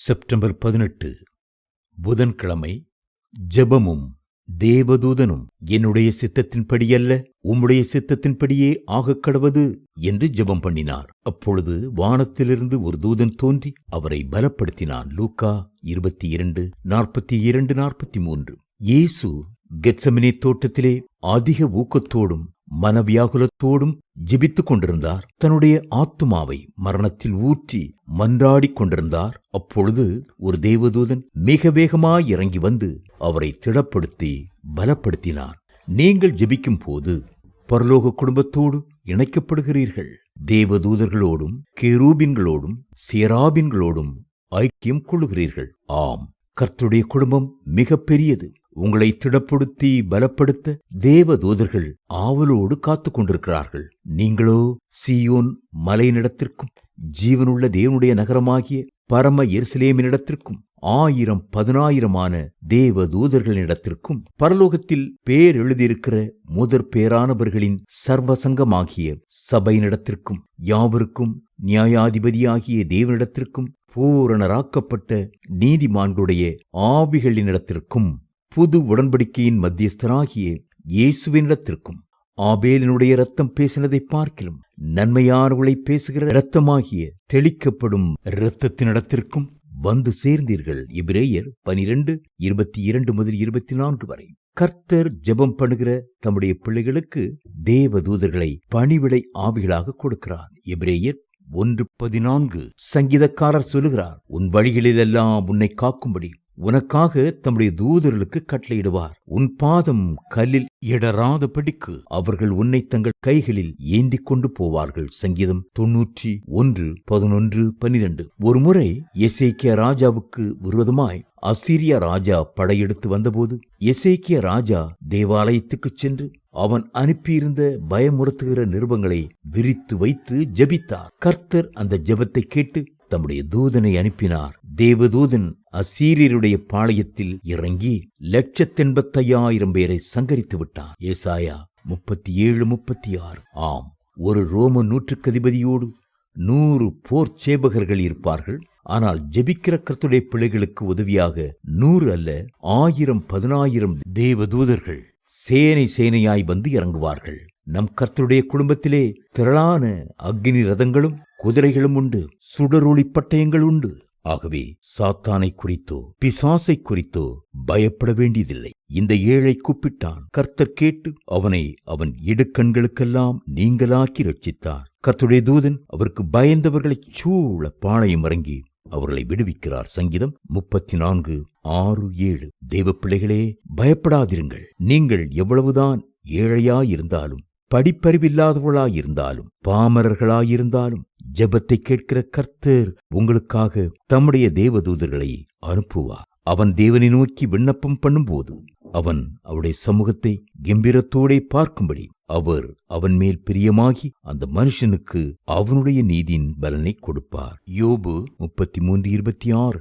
September பதினெட்டு புதன்கிழமை ஜெபமும் தேவதூதனும் என்னுடைய சித்தத்தின்படியல்ல உம்முடைய சித்தத்தின்படியே ஆகக் கடவது என்று ஜெபம் பண்ணினார். அப்பொழுது வானத்திலிருந்து ஒரு தூதன் தோன்றி அவரை பலப்படுத்தினான். லூக்கா இருபத்தி இரண்டு நாற்பத்தி இரண்டு நாற்பத்தி மூன்று இயேசு கெட்சமினே தோட்டத்திலே அதிக ஊக்கத்தோடும் மனவியாகுலத்தோடும் ஜெபித்துக் கொண்டிருந்தார். தன்னுடைய ஆத்துமாவை மரணத்தில் ஊற்றி மன்றாடிக் கொண்டிருந்தார். அப்பொழுது ஒரு தேவதூதன் மிக வேகமாய் இறங்கி வந்து அவரை திடப்படுத்தி பலப்படுத்தினார். நீங்கள் ஜெபிக்கும் போது பரலோக குடும்பத்தோடு இணைக்கப்படுகிறீர்கள். தேவதூதர்களோடும் கேரூபின்களோடும் சேராபின்களோடும் ஐக்கியம் கொள்ளுகிறீர்கள். ஆம் கர்த்துடைய குடும்பம் மிக பெரியது உங்களை திடப்படுத்தி பலப்படுத்த தேவ தூதர்கள் ஆவலோடு காத்துக் கொண்டிருக்கிறார்கள். நீங்களோ சியோன் மலையினிடத்திற்கும் ஜீவனுள்ள தேவனுடைய நகரமாகிய பரம எருசலேமினிடத்திற்கும் ஆயிரம் பதினாயிரமான தேவ தூதர்களிடத்திற்கும் பரலோகத்தில் பேர் எழுதியிருக்கிற முதற் பேரானவர்களின் சர்வசங்கமாகிய சபையினிடத்திற்கும் யாவருக்கும் நியாயாதிபதியாகிய தேவனிடத்திற்கும் பூரணராக்கப்பட்ட நீதிமான்களுடைய ஆவிகளினிடத்திற்கும் புது உடன்படிக்கையின் மத்தியஸ்தராகிய இயேசுவினிடத்திற்கும் ஆபேலினுடைய ரத்தம் பேசினதை பார்க்கிலும் நன்மையானவர்களை பேசுகிற இரத்தமாகிய தெளிக்கப்படும் இரத்தத்தினிடத்திற்கும் வந்து சேர்ந்தீர்கள். இப்ரேயர் பனிரெண்டு இருபத்தி இரண்டு முதல் இருபத்தி நான்கு வரை. கர்த்தர் ஜெபம் பண்ணுகிற தம்முடைய பிள்ளைகளுக்கு தேவதூதர்களை பணிவிடை ஆவிகளாக கொடுக்கிறார். எபிரேயர் ஒன்று பதினான்கு. சங்கீதக்காரர் சொல்லுகிறார் உன் வழிகளிலெல்லாம் உன்னை காக்கும்படி உனக்காக தம்முடைய தூதர்களுக்கு கட்டளையிடுவார். உன் பாதம் கல்லில் இடராதபடிக்கு அவர்கள் உன்னை தங்கள் கைகளில் ஏந்திக் கொண்டு போவார்கள். சங்கீதம் தொன்னூற்றி ஒன்று பதினொன்று பனிரெண்டு ஒருமுறை எசேக்கிய ராஜாவுக்கு விரோதமாய் அசிரிய ராஜா படையெடுத்து வந்தபோது எசேக்கிய ராஜா தேவாலயத்துக்குச் சென்று அவன் அனுப்பியிருந்த பயமுறுத்துகிற நிருபங்களை விரித்து வைத்து ஜபித்தார். கர்த்தர் அந்த ஜபத்தை கேட்டு தம்முடைய தூதனை அனுப்பினார். தேவதூதன் அசீரியருடைய பாளையத்தில் இறங்கி லட்சத்தெண்பத்தையாயிரம் பேரை சங்கரித்து விட்டான். ஏசாயா முப்பத்தி ஏழு முப்பத்தி ஆறு ஆம் ஒரு ரோம நூற்றுக்கதிபதியோடு நூறு போர் சேவகர்கள் இருப்பார்கள். ஆனால் ஜெபிக்கிற கர்த்துடைய பிள்ளைகளுக்கு உதவியாக நூறு அல்ல ஆயிரம் பதினாயிரம் தேவதூதர்கள் சேனை சேனையாய் வந்து இறங்குவார்கள். நம் கர்த்தருடைய குடும்பத்திலே திரளான அக்னி ரதங்களும் குதிரைகளும் உண்டு சுடரொளி பட்டயங்கள் உண்டு. ஆகவே சாத்தானை குறித்தோ பிசாசை குறித்தோ பயப்பட வேண்டியதில்லை. இந்த ஏழை கூப்பிட்டான். கர்த்தர் கேட்டு அவனை அவன் இடுக்கண்களுக்கெல்லாம் நீங்களாக்கி ரட்சித்தார். கர்த்துடைய தூதன் அவருக்கு பயந்தவர்களைச் சூழ பாளையம் இறங்கி அவர்களை விடுவிக்கிறார். சங்கீதம் முப்பத்தி நான்கு ஆறு ஏழு. தெய்வ பிள்ளைகளே பயப்படாதிருங்கள். நீங்கள் எவ்வளவுதான் ஏழையாயிருந்தாலும் படிப்பறிவில்லாதவர்களாயிருந்தாலும் பாமரர்களாயிருந்தாலும் ஜெபத்தை கேட்கிற கர்த்தர் உங்களுக்காக தம்முடைய தேவதூதர்களை அனுப்புவார். அவன் தேவனை நோக்கி விண்ணப்பம் பண்ணும்போது அவன் அவருடைய சமூகத்தை கம்பீரத்தோடே பார்க்கும்படி அவர் அவன் மேல் பிரியமாகி அந்த மனுஷனுக்கு அவனுடைய நீதியின் பலனை கொடுப்பார். யோபு முப்பத்தி மூன்று இருபத்தி ஆறு.